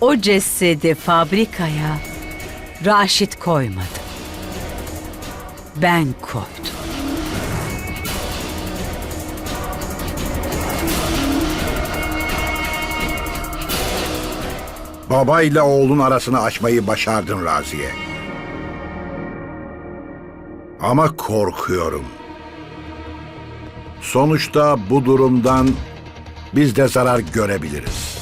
O cesedi fabrikaya Raşit koymadı. Ben koydum. Baba ile oğlun arasını açmayı başardın Raziye. Ama korkuyorum. Sonuçta bu durumdan biz de zarar görebiliriz.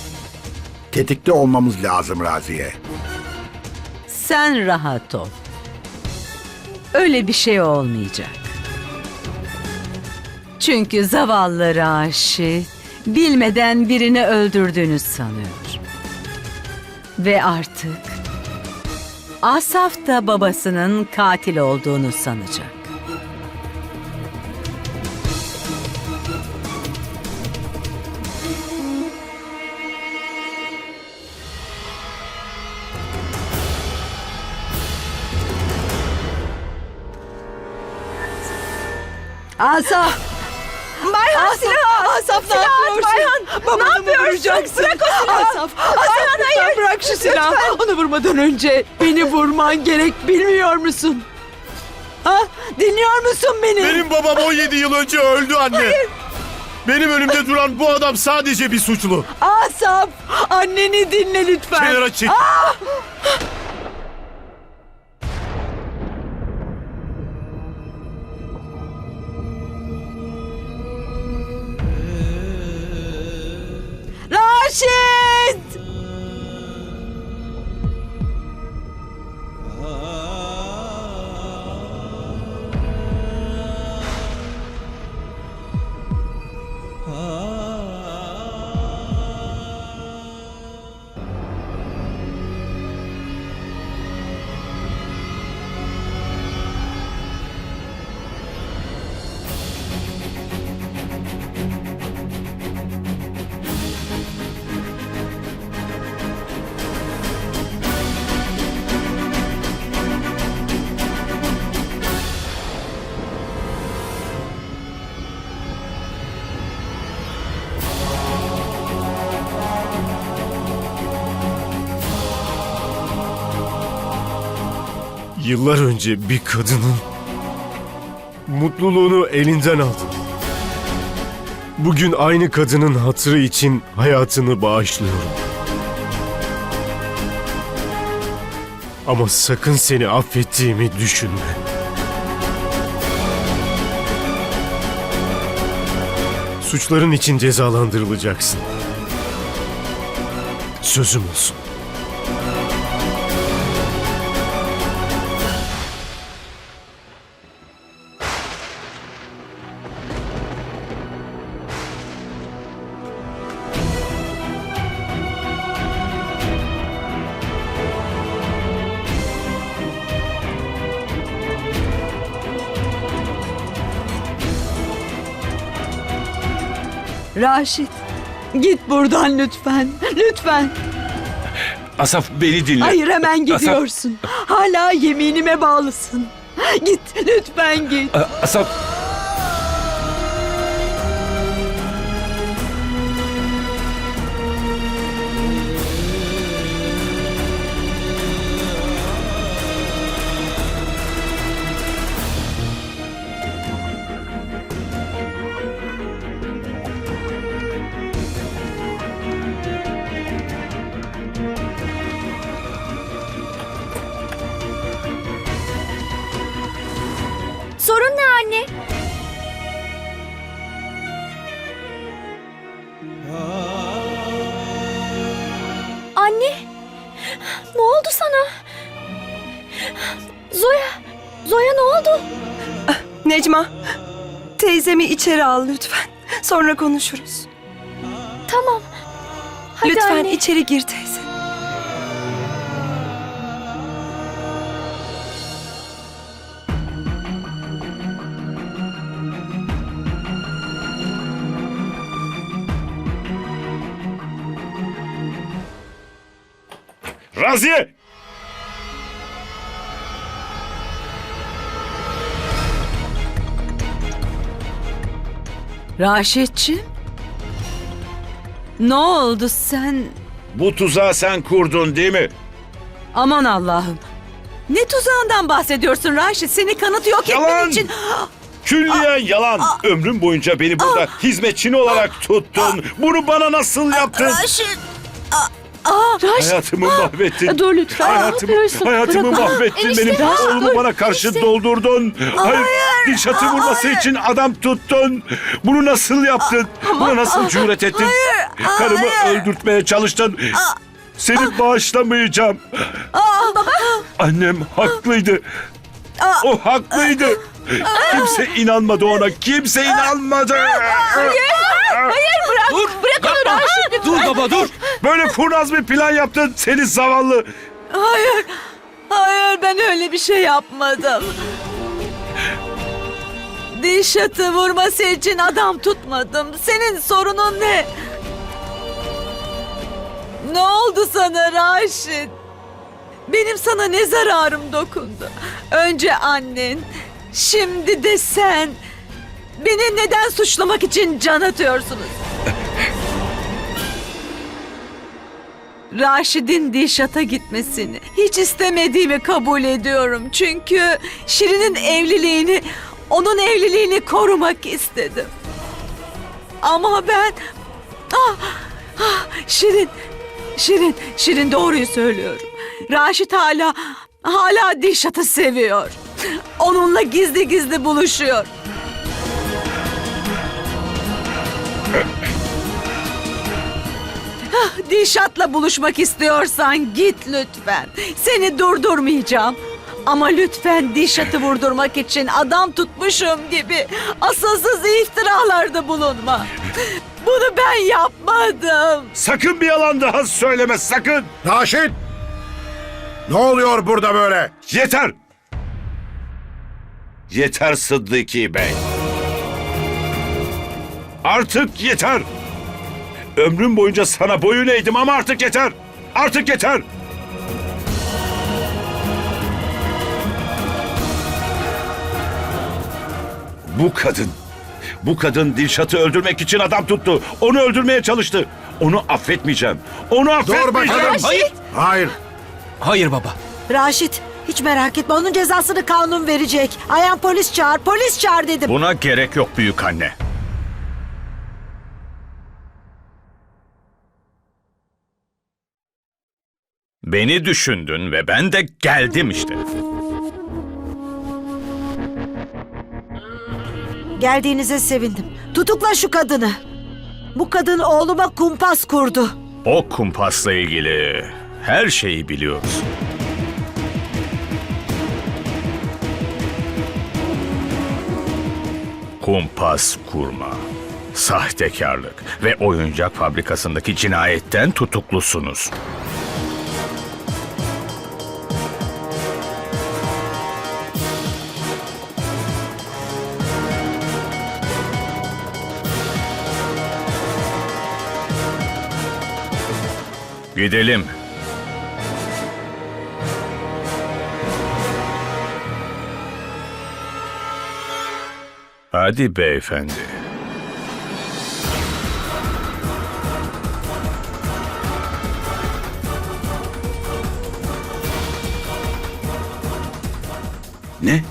Tetikte olmamız lazım Raziye. Sen rahat ol. Öyle bir şey olmayacak. Çünkü zavallı Raşit bilmeden birini öldürdüğünü sanıyor. Ve artık Asaf da babasının katil olduğunu sanacak. Asaf! Bayhan silah! Asaf ne yapıyorsun? Bayhan ne yapıyorsun? Bırak o silahı. Asaf, Asaf hayır. bırak şu silahı. Onu vurmadan önce beni vurman gerek bilmiyor musun? Ha? Dinliyor musun beni? Benim babam 17 yıl önce öldü anne. Benim önümde duran bu adam sadece bir suçlu. Asaf anneni dinle lütfen. Kenara çek. Raşit! Yıllar önce bir kadının mutluluğunu elinden aldım. Bugün aynı kadının hatırı için hayatını bağışlıyorum. Ama sakın seni affettiğimi düşünme. Suçların için cezalandırılacaksın. Sözüm olsun. Raşit git buradan lütfen. Lütfen. Asaf beni dinle. Hayır hemen gidiyorsun. Hala yeminime bağlısın. Git lütfen git. A- Asaf teyzemi içeri al lütfen. Sonra konuşuruz. Tamam. Hadi lütfen anne. içeri gir teyze. Raziye! Raşitçi? Ne oldu sen? Bu tuzağı sen kurdun değil mi? Aman Allah'ım. Ne tuzağından bahsediyorsun Raşit? Seni kanıt yok Yalan! etmen için... Külliyen yalan. Ömrüm boyunca beni burada hizmetçin olarak tuttun. Bunu bana nasıl yaptın? Raşit! Hayatımı mahvettin. Dur lütfen. Ne Hayatımı, yapıyorsun? hayatımı Bırak. mahvettin Enişte, benim. dur, Oğlumu bana karşı doldurdun. Hayır. Dişatı vurması için adam tuttun. Bunu nasıl yaptın? Buna nasıl cüret ettin? Karımı öldürtmeye çalıştın. Seni bağışlamayacağım. Annem haklıydı. O haklıydı. Kimse inanmadı ona. Kimse inanmadı. Dur. Bırak onu Raşit. Dur baba dur. Böyle kurnaz bir plan yaptın seni zavallı. Hayır! Hayır ben öyle bir şey yapmadım. Dişatı vurması için adam tutmadım. Senin sorunun ne? Ne oldu sana Raşit? Benim sana ne zararım dokundu? Önce annen, şimdi de sen. Beni neden suçlamak için can atıyorsunuz? Raşid'in Dişat'a gitmesini hiç istemediğimi kabul ediyorum. Çünkü Şirin'in evliliğini, onun evliliğini korumak istedim. Ama ben... Ah, ah, Şirin, Şirin, Şirin doğruyu söylüyorum. Raşit hala, hala Dişat'ı seviyor. Onunla gizli gizli buluşuyor. Dişat'la buluşmak istiyorsan git lütfen. Seni durdurmayacağım. Ama lütfen Dişat'ı vurdurmak için adam tutmuşum gibi asılsız iftiralarda bulunma. Bunu ben yapmadım. Sakın bir yalan daha söyleme sakın. Raşit! Ne oluyor burada böyle? Yeter. Yeter Sıddıki Bey. Artık yeter. Ömrüm boyunca sana boyun eğdim ama artık yeter. Artık yeter. Bu kadın, bu kadın Dilşat'ı öldürmek için adam tuttu. Onu öldürmeye çalıştı. Onu affetmeyeceğim. Onu Dur affetmeyeceğim. bakalım. Hayır. Hayır. Hayır baba. Raşit hiç merak etme onun cezasını kanun verecek. Ayan polis çağır polis çağır dedim. Buna gerek yok büyük anne. Beni düşündün ve ben de geldim işte. Geldiğinize sevindim. Tutukla şu kadını. Bu kadın oğluma kumpas kurdu. O kumpasla ilgili her şeyi biliyoruz. Kumpas kurma, sahtekarlık ve oyuncak fabrikasındaki cinayetten tutuklusunuz. Gidelim. Hadi beyefendi. Ne?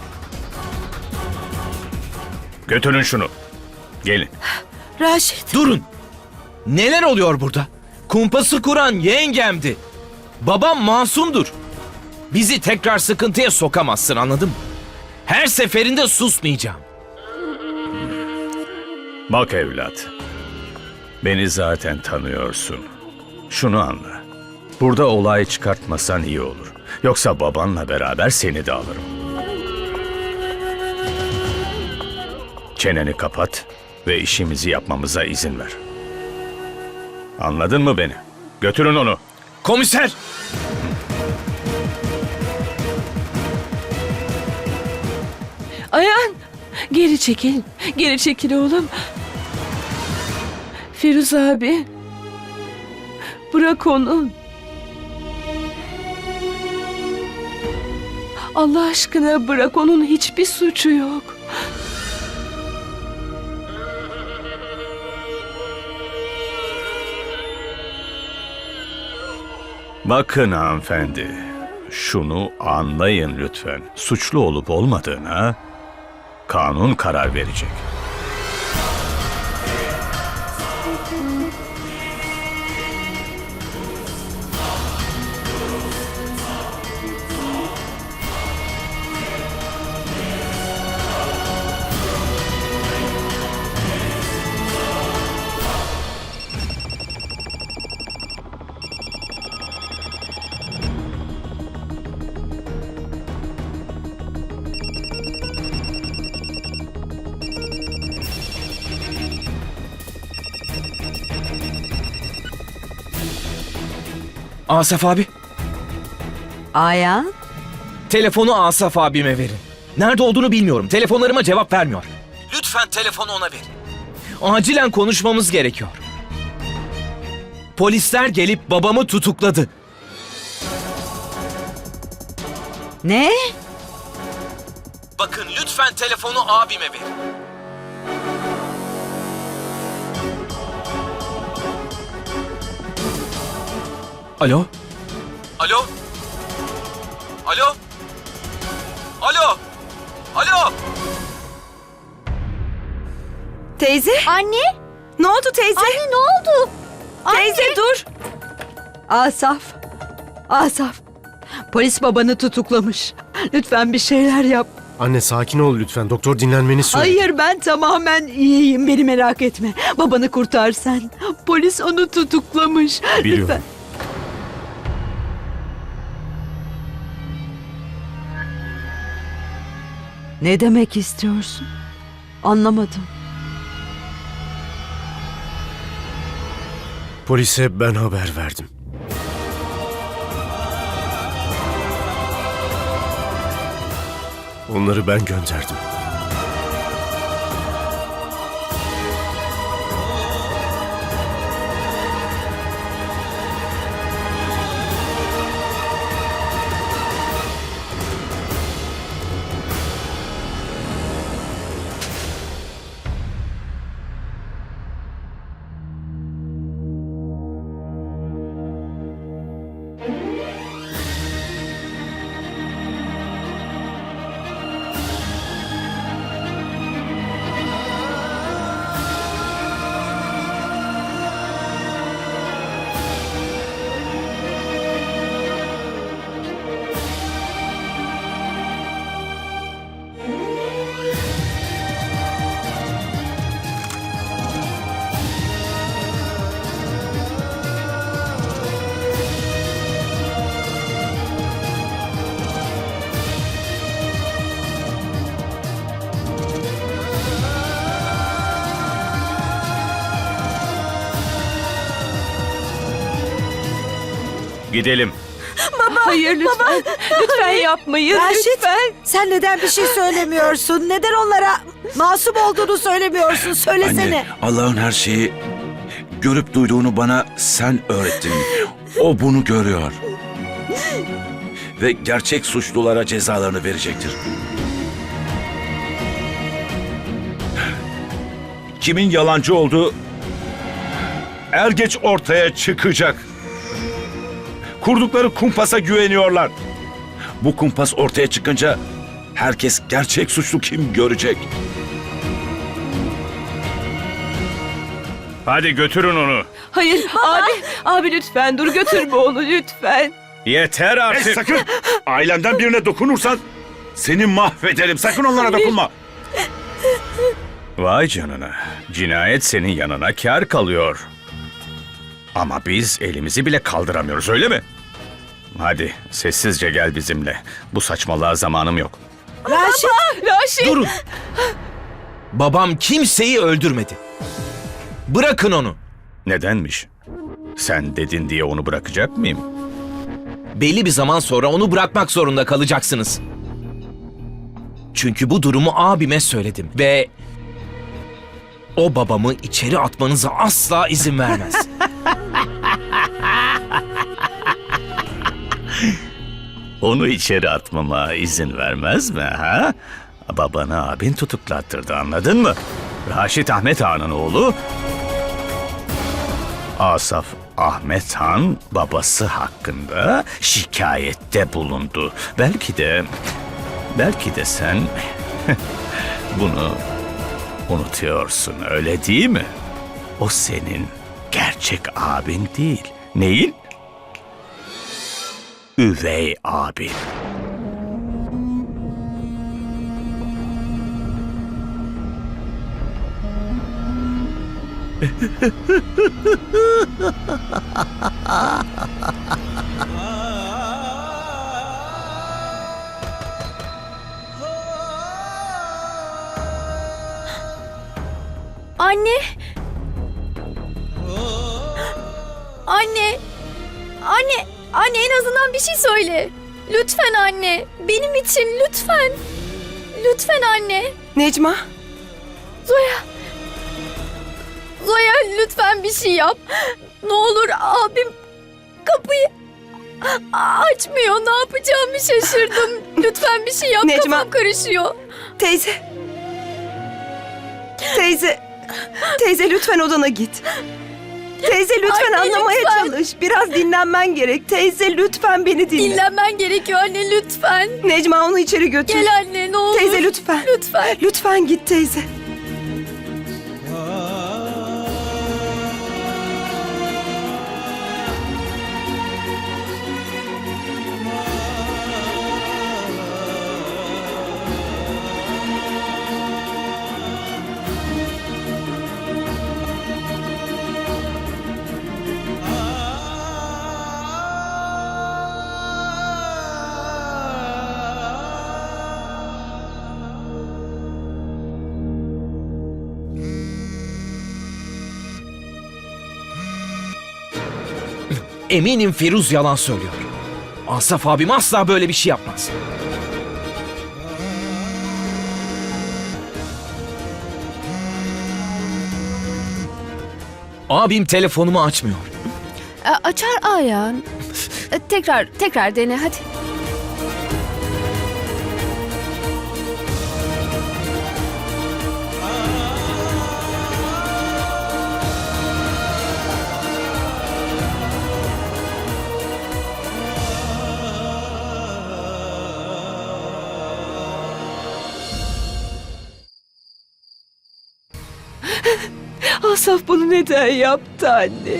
Götürün şunu. Gelin. Raşit Durun. Neler oluyor burada? Kumpası kuran yengemdi. Babam masumdur. Bizi tekrar sıkıntıya sokamazsın anladın mı? Her seferinde susmayacağım. Bak evlat. Beni zaten tanıyorsun. Şunu anla. Burada olay çıkartmasan iyi olur. Yoksa babanla beraber seni de alırım. Çeneni kapat ve işimizi yapmamıza izin ver. Anladın mı beni? Götürün onu. Komiser! Ayan geri çekil. Geri çekil oğlum. Firuz abi. Bırak onu. Allah aşkına bırak onun hiçbir suçu yok. Bakın hanımefendi, şunu anlayın lütfen. Suçlu olup olmadığına kanun karar verecek. Asaf abi, Ayan. telefonu Asaf abime verin. Nerede olduğunu bilmiyorum. Telefonlarıma cevap vermiyor. Lütfen telefonu ona verin. Acilen konuşmamız gerekiyor. Polisler gelip babamı tutukladı. Ne? Bakın lütfen telefonu abime verin. Alo? Alo? Alo? Alo? Alo? Teyze? Anne? Ne oldu teyze? Anne ne oldu? Teyze dur. Asaf. Asaf. Polis babanı tutuklamış. Lütfen bir şeyler yap. Anne sakin ol lütfen. Doktor dinlenmeni söyledi. Hayır ben tamamen iyiyim. Beni merak etme. Babanı kurtar sen. Polis onu tutuklamış. Biliyorum. Lütfen. Ne demek istiyorsun? Anlamadım. Polise ben haber verdim. Onları ben gönderdim. Gidelim. Hayır lütfen. Lütfen yapmayın. Raşit, Lütfen. sen neden bir şey söylemiyorsun? Neden onlara masum olduğunu söylemiyorsun? Söylesene. Allah'ın her şeyi görüp duyduğunu bana sen öğrettin. O bunu görüyor. Ve gerçek suçlulara cezalarını verecektir. Kimin yalancı olduğu er geç ortaya çıkacak. Kurdukları kumpasa güveniyorlar. Bu kumpas ortaya çıkınca herkes gerçek suçlu kim görecek. Hadi götürün onu. Hayır abi. Abi lütfen dur götürme onu lütfen. Yeter Hey, artık. sakın! Ailenden birine dokunursan seni mahvederim. Sakın onlara dokunma. Vay canına. Cinayet senin yanına kar kalıyor. Ama biz elimizi bile kaldıramıyoruz öyle mi? Hadi sessizce gel bizimle. Bu saçmalığa zamanım yok. Raşit, Raşit. Durun. Babam kimseyi öldürmedi. Bırakın onu. Nedenmiş? Sen dedin diye onu bırakacak mıyım? Belli bir zaman sonra onu bırakmak zorunda kalacaksınız. Çünkü bu durumu abime söyledim ve o babamı içeri atmanıza asla izin vermez. Onu içeri atmama izin vermez mi ha? Babanı abin tutuklattırdı anladın mı? Raşit Ahmet Ağa'nın oğlu Asaf Ahmet Han babası hakkında şikayette bulundu. Belki de belki de sen bunu unutuyorsun öyle değil mi? O senin gerçek abin değil. Neyin? Üvey abin. Anne. Anne. Anne. Anne en azından bir şey söyle. Lütfen anne. Benim için lütfen. Lütfen anne. Necma, Zoya. Zoya lütfen bir şey yap. Ne olur abim kapıyı açmıyor. Ne yapacağımı şaşırdım. Lütfen bir şey yap. Necma. Kafam karışıyor. teyze. Teyze. Teyze lütfen odana git. Teyze lütfen Anne, anlamaya lütfen. çalış. Biraz dinlenmen gerek. Teyze lütfen beni dinle. Dinlenmen gerekiyor anne lütfen. Necma onu içeri götür. Gel anne ne olur. Teyze lütfen. Lütfen. Lütfen git teyze. Eminim Firuz yalan söylüyor. Asaf abim asla böyle bir şey yapmaz. Abim telefonumu açmıyor. açar ayağın. tekrar tekrar dene hadi. Neden yaptı anne?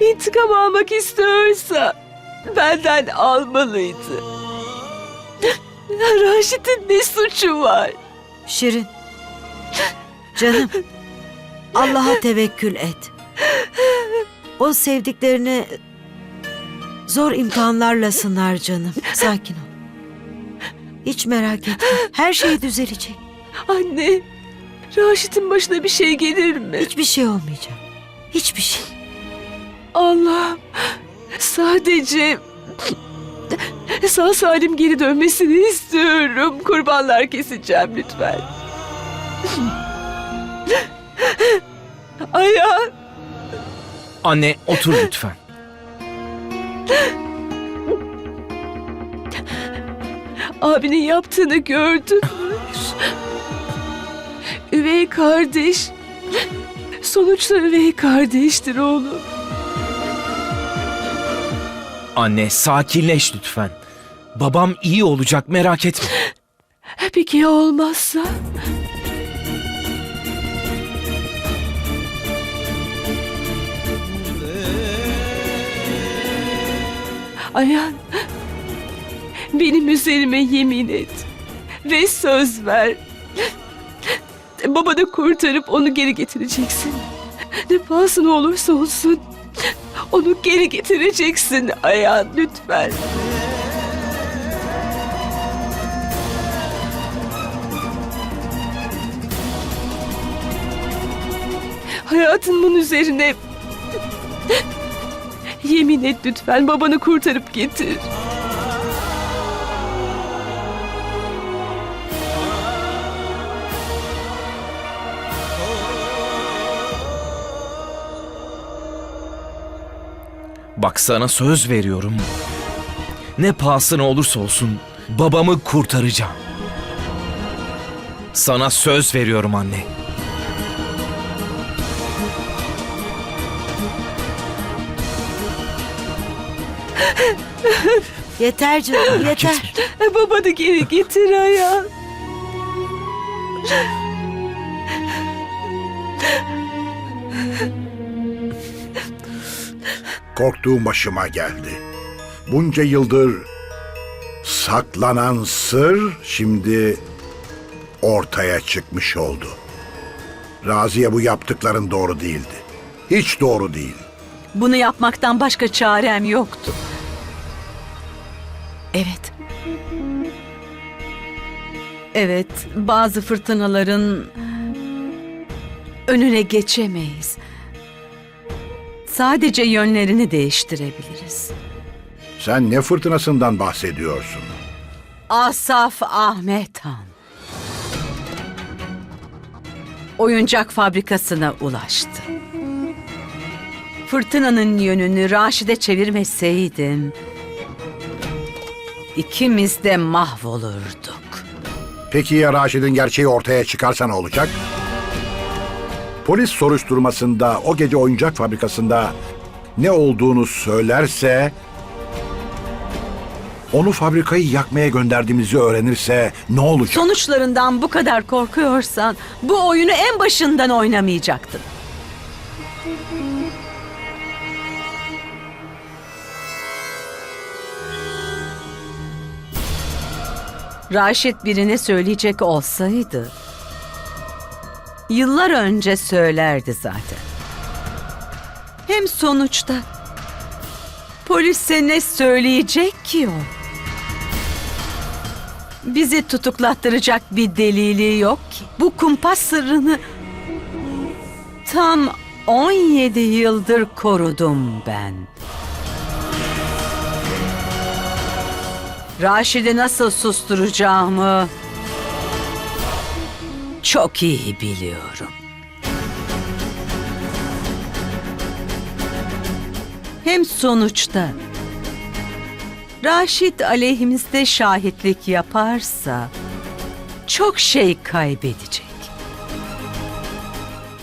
İntikam almak istiyorsa benden almalıydı. Raşit'in ne suçu var? Şirin. Canım. Allah'a tevekkül et. O sevdiklerini zor imtihanlarla sınar canım. Sakin ol. Hiç merak etme. Her şey düzelecek. Anne, Raşit'in başına bir şey gelir mi? Hiçbir şey olmayacak. Hiçbir şey. Allah'ım sadece sağ salim geri dönmesini istiyorum. Kurbanlar keseceğim lütfen. Ayağın Anne otur lütfen. abinin yaptığını gördün mü? Üvey kardeş. Sonuçta üvey kardeştir oğlum. Anne sakinleş lütfen. Babam iyi olacak merak etme. Peki ya olmazsa? Ayan, benim üzerime yemin et ve söz ver. Babanı kurtarıp onu geri getireceksin. Ne pahasına olursa olsun onu geri getireceksin Ayan lütfen. Hayatımın üzerine yemin et lütfen babanı kurtarıp getir. Bak sana söz veriyorum. Ne pahasına olursa olsun babamı kurtaracağım. Sana söz veriyorum anne. Yeter canım yeter. Babanı geri getir ayağa. Korktuğum başıma geldi. Bunca yıldır saklanan sır şimdi ortaya çıkmış oldu. Raziye bu yaptıkların doğru değildi. Hiç doğru değil. Bunu yapmaktan başka çarem yoktu. Evet. Evet, bazı fırtınaların önüne geçemeyiz. Sadece yönlerini değiştirebiliriz. Sen ne fırtınasından bahsediyorsun? Asaf Ahmet Han. Oyuncak fabrikasına ulaştı. Fırtınanın yönünü Raşid'e çevirmeseydim... ikimiz de mahvolurduk. Peki ya Raşid'in gerçeği ortaya çıkarsa ne olacak? Polis soruşturmasında o gece oyuncak fabrikasında ne olduğunu söylerse onu fabrikayı yakmaya gönderdiğimizi öğrenirse ne olacak? Sonuçlarından bu kadar korkuyorsan bu oyunu en başından oynamayacaktın. Raşit birine söyleyecek olsaydı yıllar önce söylerdi zaten. Hem sonuçta polise ne söyleyecek ki o? Bizi tutuklattıracak bir delili yok ki. Bu kumpas sırrını tam 17 yıldır korudum ben. Raşid'i nasıl susturacağımı çok iyi biliyorum. Hem sonuçta Raşit aleyhimizde şahitlik yaparsa çok şey kaybedecek.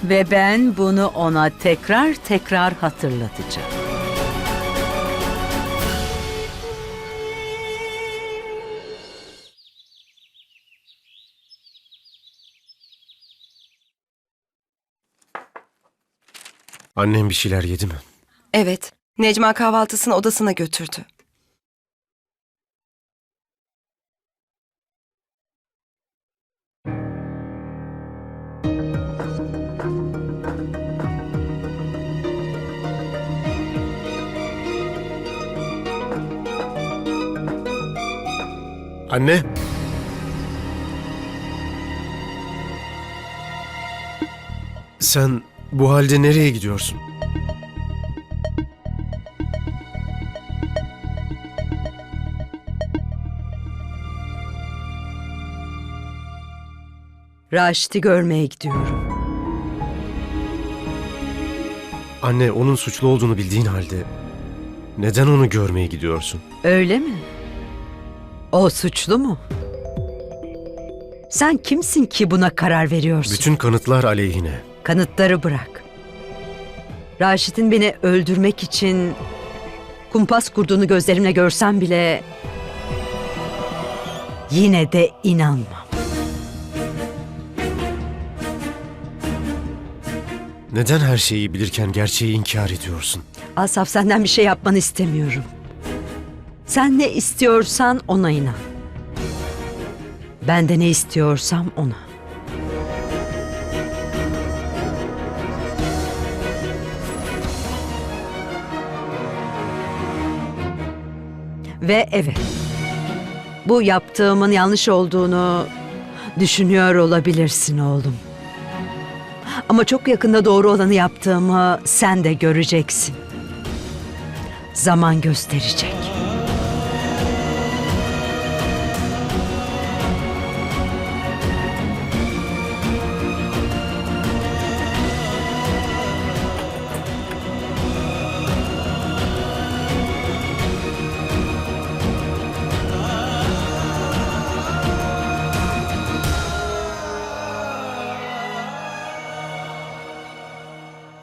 Ve ben bunu ona tekrar tekrar hatırlatacağım. Annem bir şeyler yedi mi? Evet. Necma kahvaltısını odasına götürdü. Anne! Sen bu halde nereye gidiyorsun? Raşit'i görmeye gidiyorum. Anne onun suçlu olduğunu bildiğin halde neden onu görmeye gidiyorsun? Öyle mi? O suçlu mu? Sen kimsin ki buna karar veriyorsun? Bütün kanıtlar aleyhine. Kanıtları bırak. Raşit'in beni öldürmek için kumpas kurduğunu gözlerimle görsem bile yine de inanmam. Neden her şeyi bilirken gerçeği inkar ediyorsun? Asaf senden bir şey yapmanı istemiyorum. Sen ne istiyorsan ona inan. Ben de ne istiyorsam ona. Ve evet. Bu yaptığımın yanlış olduğunu düşünüyor olabilirsin oğlum. Ama çok yakında doğru olanı yaptığımı sen de göreceksin. Zaman gösterecek.